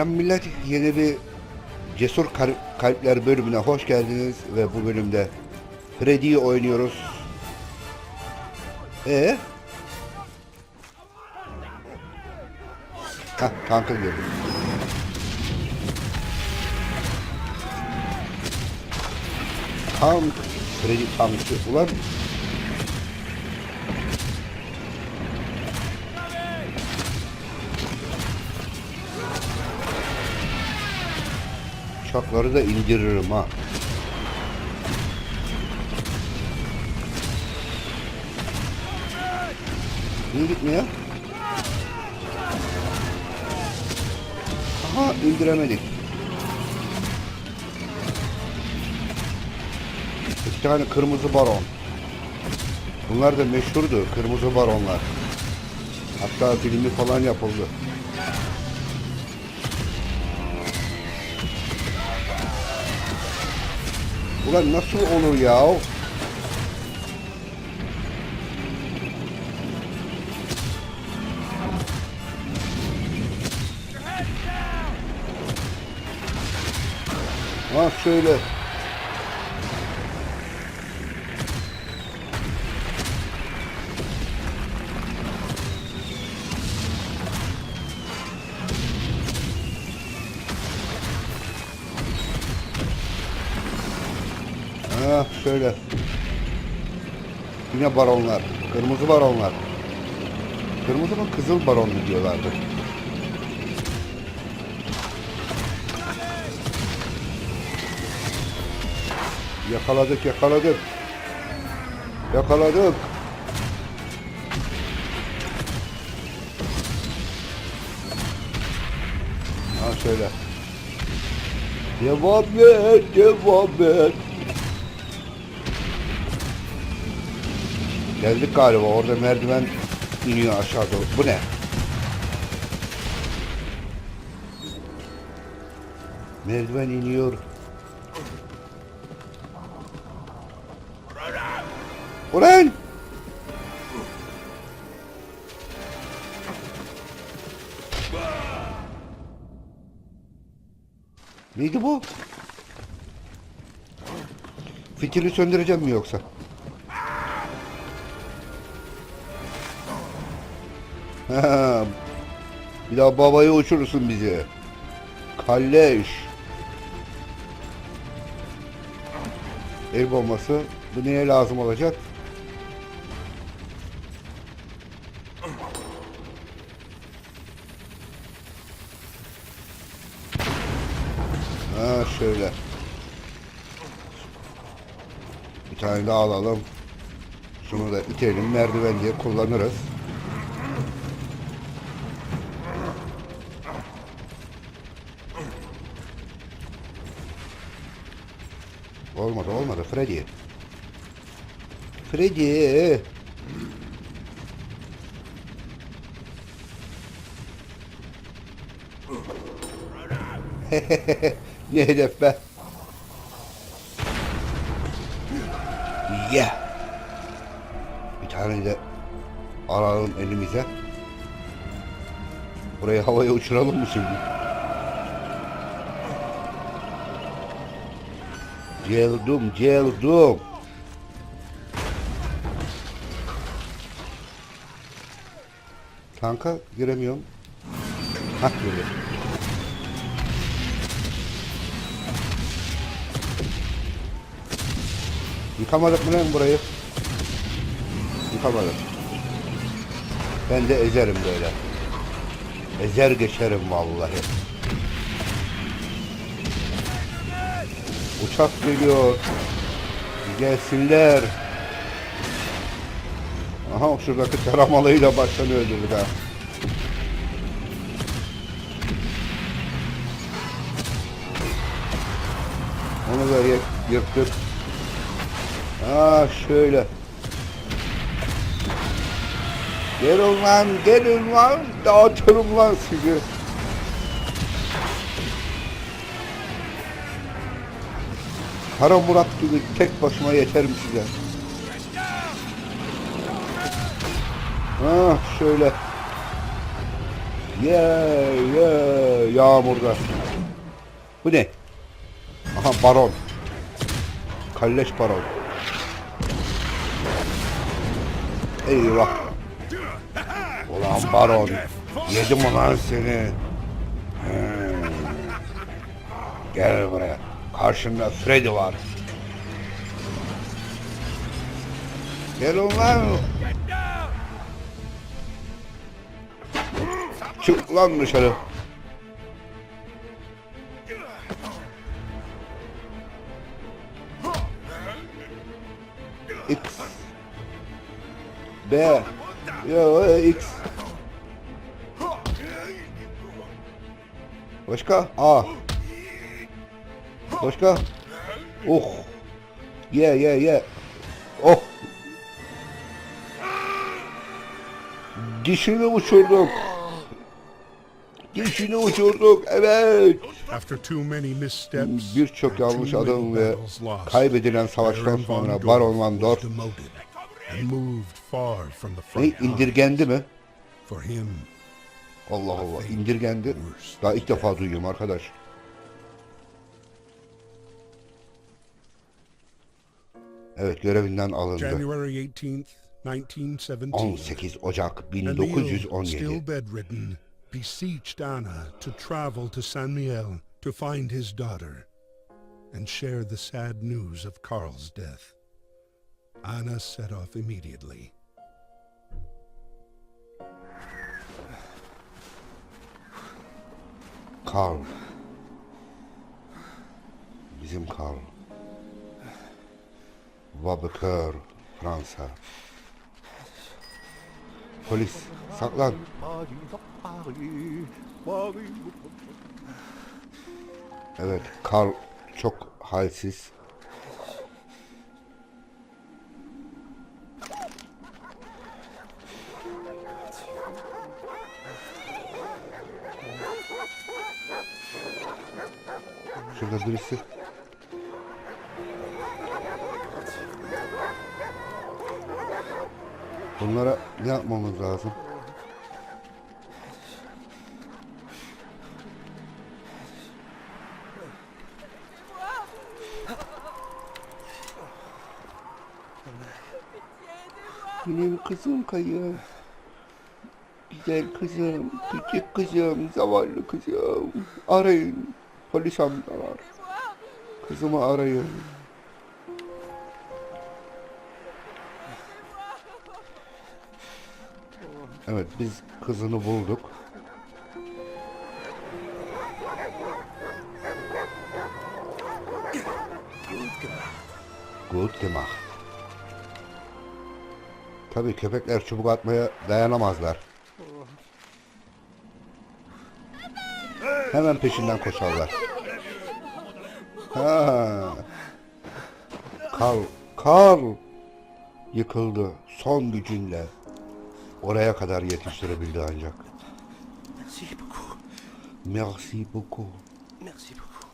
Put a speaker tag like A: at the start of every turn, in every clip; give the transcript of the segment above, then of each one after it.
A: Selam millet. Yeni bir Cesur Kal- Kalpler bölümüne hoş geldiniz ve bu bölümde Freddy'yi oynuyoruz. E Hah, tankı gördüm. Tank, Freddy tankı. Ulan Uçakları da indiririm ha. Niye gitmiyor? Aha indiremedik. İki tane kırmızı baron. Bunlar da meşhurdu kırmızı baronlar. Hatta filmi falan yapıldı. Ulan nasıl olur ya? Ha şöyle. Şöyle. Yine baronlar. Kırmızı baronlar. Kırmızı mı kızıl baron mu diyorlardı. Yakaladık yakaladık. Yakaladık. Ha şöyle. Devam et, devam et. Geldik galiba. Orada merdiven iniyor aşağı doğru. Bu ne? Merdiven iniyor. Ulan! Neydi bu? Fitili söndüreceğim mi yoksa? Bir daha babayı uçurursun bizi. Kalleş. El bombası. Bu neye lazım olacak? Ha şöyle. Bir tane daha alalım. Şunu da itelim merdiven diye kullanırız. Olmadı olmadı Freddy. Freddy. ne hedef be? Yeah. Bir tane de alalım elimize. Burayı havaya uçuralım mı şimdi? Geldim, geldim. Tanka giremiyorum. Hah girdim. Yıkamadık mı lan burayı? Yıkamadık. Ben de ezerim böyle. Ezer geçerim vallahi. Uçak geliyor. Gelsinler. Aha şuradaki taramalıyla baştan öldürdük. Onu da yık- yıktık. Aa şöyle. Gelin lan, gelin lan. Dağıtırım lan sizi. Kara Murat gibi tek başıma yeterim size. Ah şöyle. Yeah, yeah, yağmurda. Bu ne? Aha baron. Kalleş baron. Eyvah. Ulan baron. Yedim ulan seni. Hmm. Gel buraya. Karşımda Freddy var. Gel ulan. Çık lan dışarı. X B Yo X Başka A Başka? Oh. Ye ye ye Oh. Dişini uçurduk. Dişini uçurduk evet. Birçok yanlış adım ve kaybedilen savaştan sonra Baron Van Dorf ne indirgendi mi? Allah Allah indirgendi. Daha ilk defa duyuyorum arkadaş. Evet görevinden alındı.
B: January 18th, 1917,
A: 18 Ocak
B: Emil,
A: 1917.
B: still bedridden, beseeched Anna to travel to San Miel to find his daughter and share the sad news of Karl's death. Anna set off immediately.
A: Karl. Bizim Karl. Vabekör, Fransa. Polis, saklan. Evet, Karl çok halsiz. Şurada birisi. Bunlara ne yapmamız lazım? Benim kızım kayıyor. Güzel kızım, küçük kızım, zavallı kızım. Arayın. Polis amcalar. Kızımı arayın. Evet biz kızını bulduk. Gut gemacht. Tabii köpekler çubuk atmaya dayanamazlar. Hemen peşinden koşarlar. Ha. Karl, Karl yıkıldı son gücünle. Oraya kadar yetiştirebildi ancak.
C: Merci beaucoup.
A: Merci beaucoup.
C: Merci beaucoup.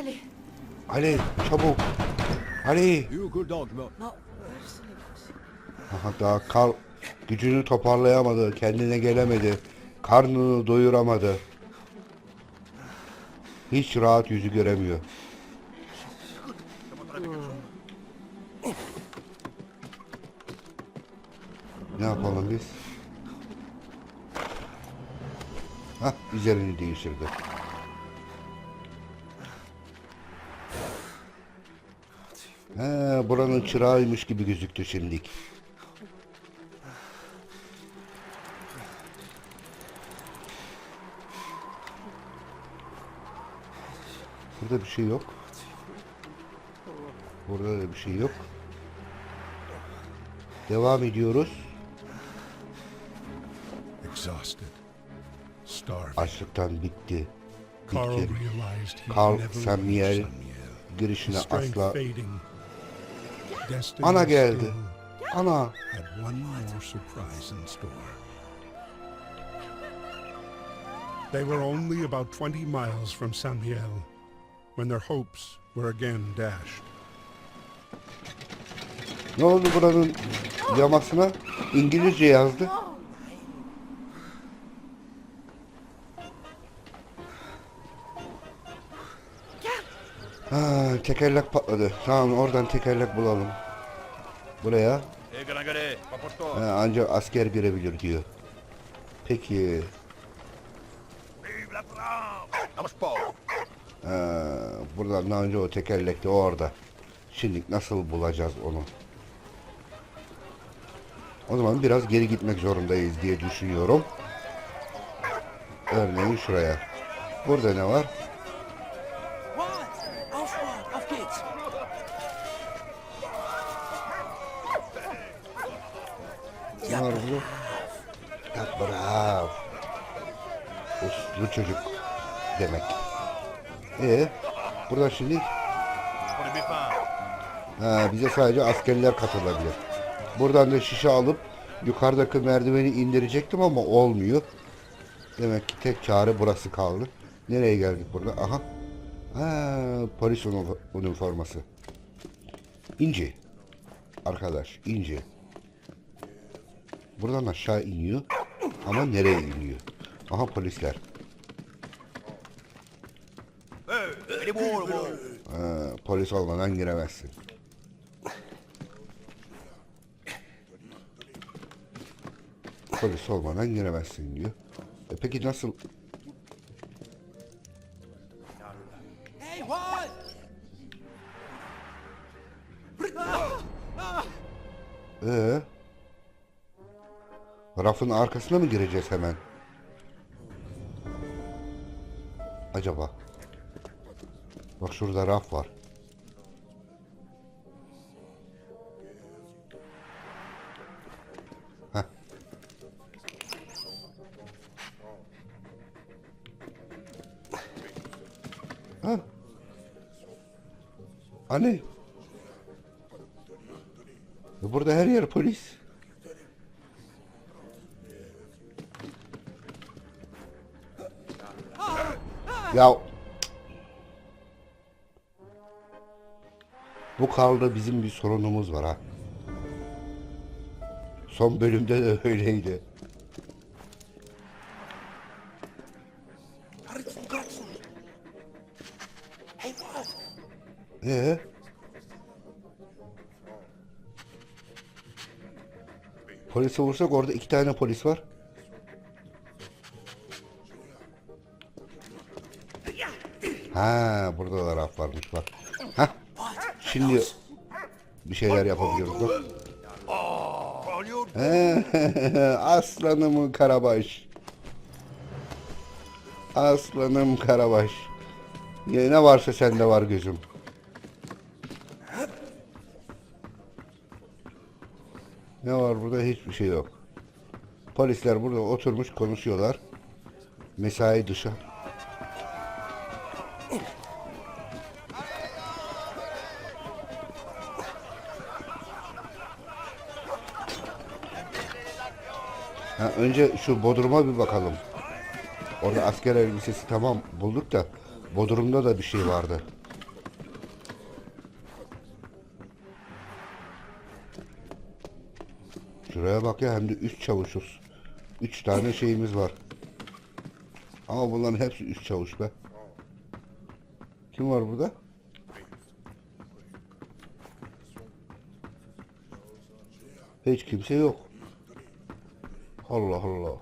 D: Allez.
A: Ali çabuk. Ali.
D: Non.
A: Aha, daha Karl gücünü toparlayamadı. Kendine gelemedi. Karnını doyuramadı. Hiç rahat yüzü göremiyor. Ne yapalım biz? Hah üzerini değiştirdi. He, buranın çırağıymış gibi gözüktü şimdilik. Burada bir şey yok. Burada da bir şey yok. Devam ediyoruz. Açlıktan bitti. Bitti. Carl Samuel girişine asla... Ana geldi. Ana.
B: They were only about 20 miles from Samuel when their hopes were again dashed.
A: Ne oldu buranın yamasına İngilizce yazdı. Ha, tekerlek patladı. Tamam oradan tekerlek bulalım. Buraya ha, ancak asker girebilir diyor. Peki ha, buradan daha önce o tekerlekti o orada. Şimdi nasıl bulacağız onu? O zaman biraz geri gitmek zorundayız diye düşünüyorum. Örneğin şuraya. Burada ne var?
C: What? Auf, What? Auf geht's!
A: Ne var burada? Ya bravo. Uslu çocuk demek. Ee, burada şimdi ha, bize sadece askerler katılabilir. Buradan da şişe alıp yukarıdaki merdiveni indirecektim ama olmuyor. Demek ki tek çare burası kaldı. Nereye geldik burada? Aha. Ha, polis üniforması. İnci. Arkadaş, inci. Buradan aşağı iniyor. Ama nereye iniyor? Aha polisler. Ha, polis olmadan giremezsin. Polis olmadan giremezsin diyor. E peki nasıl?
C: Hey, what?
A: Ee? Rafın arkasına mı gireceğiz hemen? Acaba? Bak şurada raf var. Heh. Ha? E Burada her yer polis. Ya bu kaldı bizim bir sorunumuz var ha. Son bölümde de öyleydi. Ee? Polise vursak orada iki tane polis var. Ha, burada da raf varmış bak. Ha? Şimdi bir şeyler yapabiliyoruz bak. Aslanım Karabaş. Aslanım Karabaş. Ne varsa sende var gözüm. Ne var burada? Hiçbir şey yok. Polisler burada oturmuş konuşuyorlar. Mesai dışı. Önce şu Bodrum'a bir bakalım. Orada asker elbisesi tamam bulduk da Bodrum'da da bir şey vardı. Şuraya bak ya hem de üç çavuşuz. Üç tane şeyimiz var. Ama bunların hepsi üç çavuş be. Kim var burada? Hiç kimse yok. Allah Allah.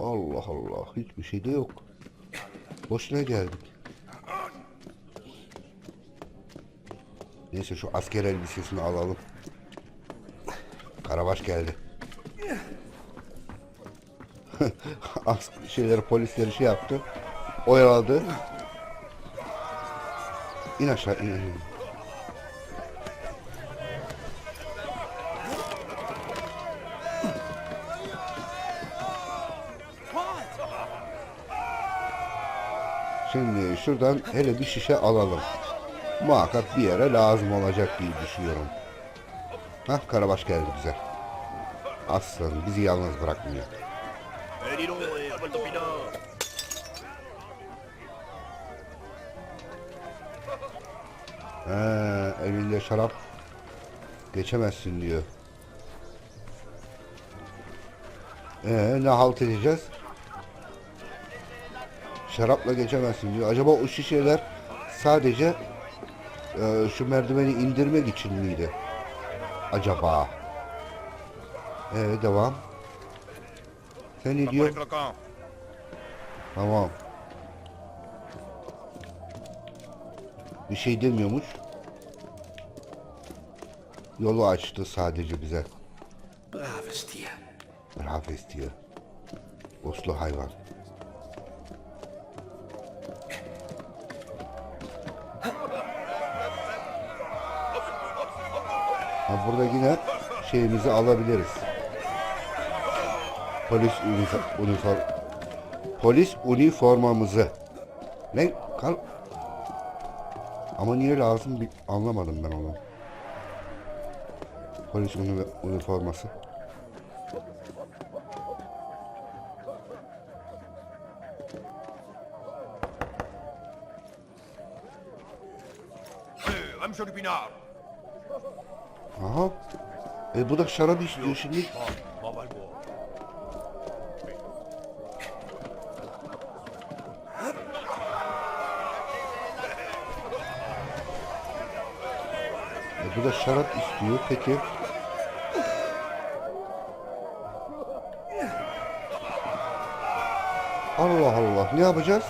A: Allah Allah. Hiçbir şey de yok. Boşuna geldik. Neyse şu asker elbisesini alalım. Karabaş geldi. Şeyleri polisleri şey yaptı. Oyaladı. İn aşağı in. in.
C: What?
A: Şimdi şuradan hele bir şişe alalım. Muhakkak bir yere lazım olacak diye düşünüyorum. Hah Karabaş geldi bize. Aslanım bizi yalnız bırakmıyor. He, elinde şarap. Geçemezsin diyor. Ee, ne halt edeceğiz? Şarapla geçemezsin diyor. Acaba o şişeler sadece e, şu merdiveni indirmek için miydi? Acaba? Ee, devam. Sen ne
E: flocons.
A: Tamam. Bir şey demiyormuş. Yolu açtı sadece bize.
C: Braves dier.
A: Rahatsız diyor. Uslu hayvan. Ha, burada yine şeyimizi alabiliriz. Polis üniform polis üniformamızı. Ne? Kal Ama niye lazım anlamadım ben onu. Polis ünü- üniforması.
E: Hey, à monsieur Lupinard.
A: Aha. E bu da şarap istiyor şimdi. E bu da şarap istiyor. Peki. Allah Allah. Ne yapacağız?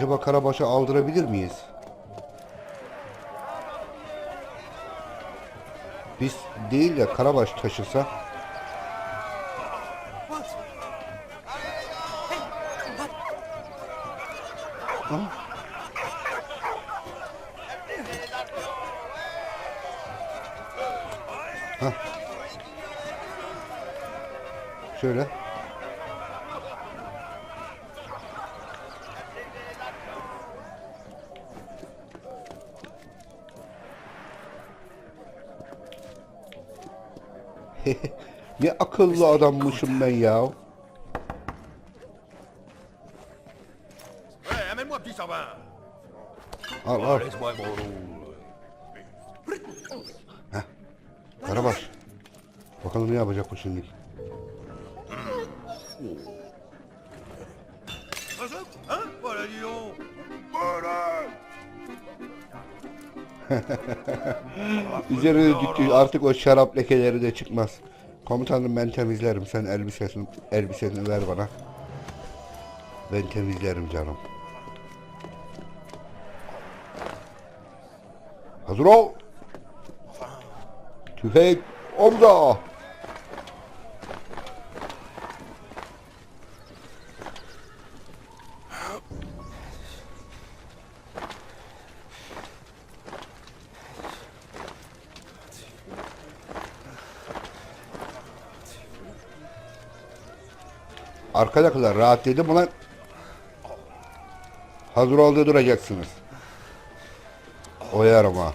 A: Acaba Karabaş'a aldırabilir miyiz? Biz değil de Karabaş taşısa
C: What?
A: Şöyle. Ne akıllı adammışım ben ya. Al al.
E: rôle.
A: Karabaş. Bakalım ne yapacak bu şimdi. Üzerine döktü artık o şarap lekeleri de çıkmaz. Komutanım ben temizlerim. Sen elbisesini, elbiseni ver bana. Ben temizlerim canım. Hazır ol. Tüfek omza. Arkadakiler rahat dedim ulan. Hazır oldu duracaksınız. Oyarım ha.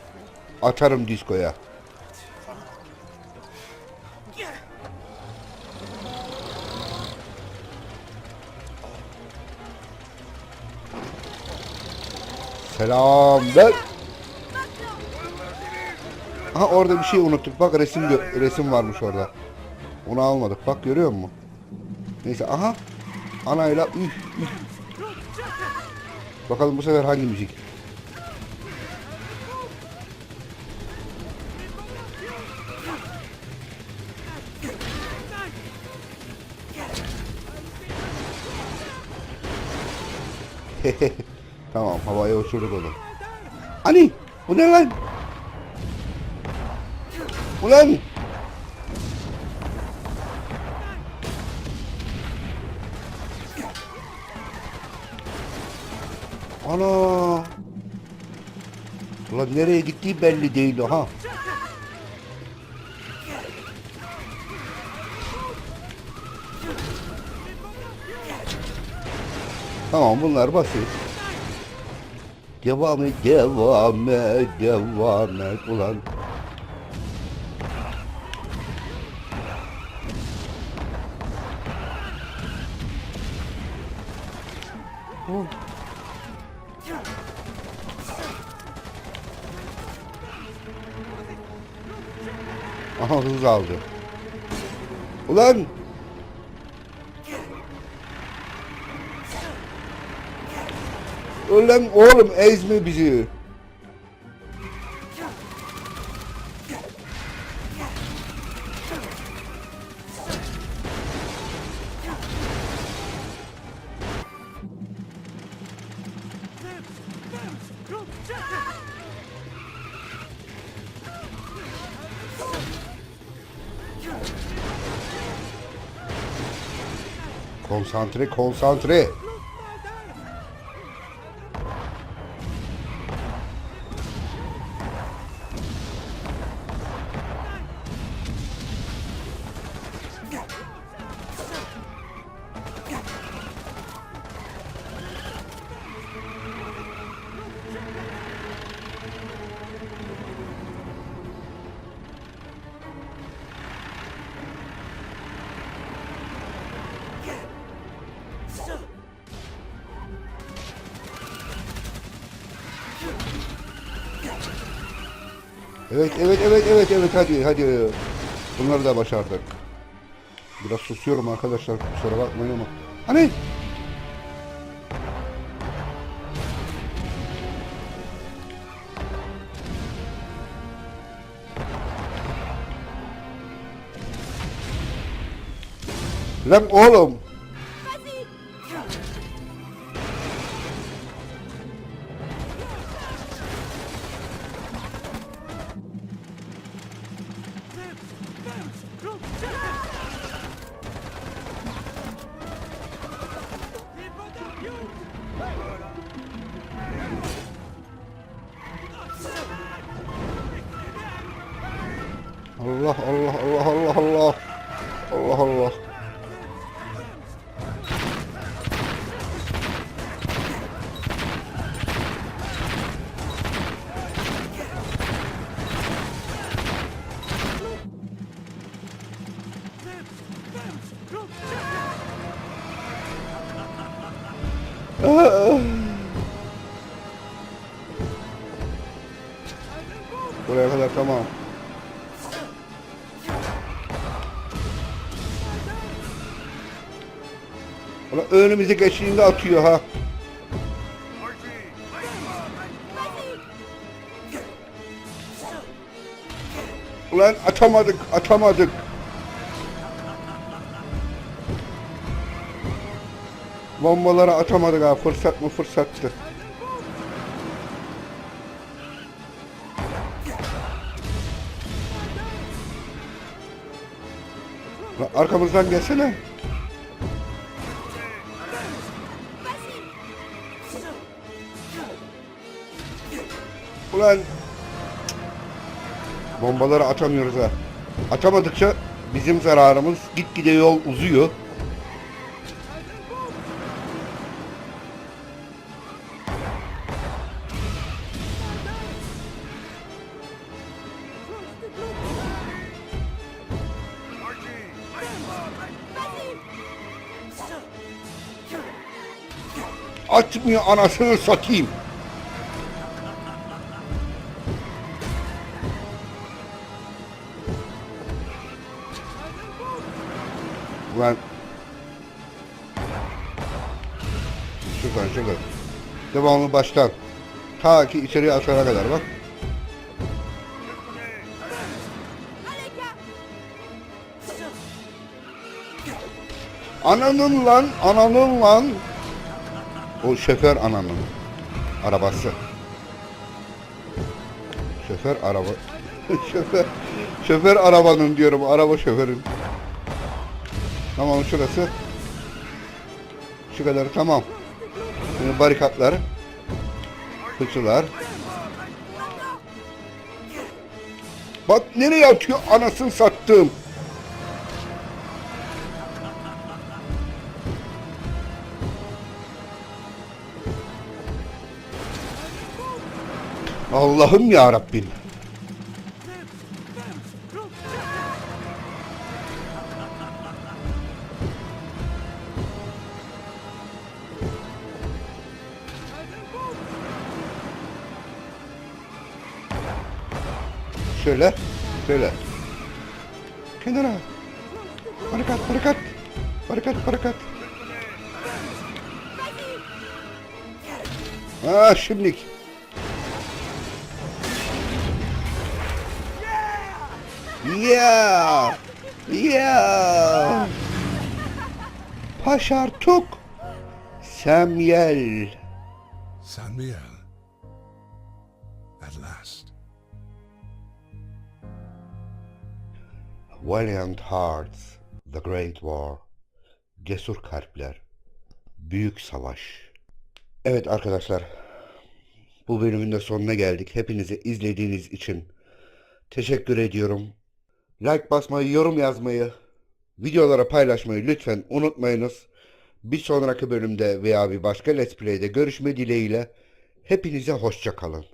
A: Atarım diskoya. Selam ben. Ha orada bir şey unuttuk. Bak resim resim varmış orada. Onu almadık. Bak görüyor musun? Neyse aha. Anayla üf üf. Bakalım bu sefer hangi müzik? tamam havaya uçurduk onu. Ani bu ne lan? Ulan! Ulan nereye gittiği belli değil ha. Tamam bunlar basit. Devam et, devam et, devam et ulan. Aha hız aldı. Ulan! Ulan oğlum ezme bizi. Konsantre konsantre. Evet hadi hadi. Bunları da başardık. Biraz susuyorum arkadaşlar kusura bakmayın ama. Hani? Lan oğlum. Ulan önümüze geçtiğinde atıyor ha. Ulan atamadık, atamadık. Bombaları atamadık ha. Fırsat mı fırsattı. Arkamızdan gelsene. Ulan bombaları atamıyoruz ha. Atamadıkça bizim zararımız gitgide yol uzuyor. Atmıyor anasını satayım. Ulan. Şuradan şuradan. Devamlı baştan. Ta ki içeriye atana kadar bak. Ananın lan ananın lan. O şoför ananın Arabası. Şoför araba Şoför Şoför arabanın diyorum araba şoförün Tamam şurası. Şu kadar tamam. Şimdi barikatlar. Fıçılar. Bak nereye atıyor anasını sattım. Allah'ım ya Rabbim. Şöyle. Şöyle. Kenara. Barikat, barikat. Barikat, barikat. Aa şimdilik. Yeah! Yeah! Paşartuk! Samuel.
B: Samuel.
A: Valiant Hearts, The Great War, Cesur Kalpler, Büyük Savaş. Evet arkadaşlar, bu bölümün de sonuna geldik. Hepinize izlediğiniz için teşekkür ediyorum. Like basmayı, yorum yazmayı, videolara paylaşmayı lütfen unutmayınız. Bir sonraki bölümde veya bir başka Let's Play'de görüşme dileğiyle hepinize hoşça kalın.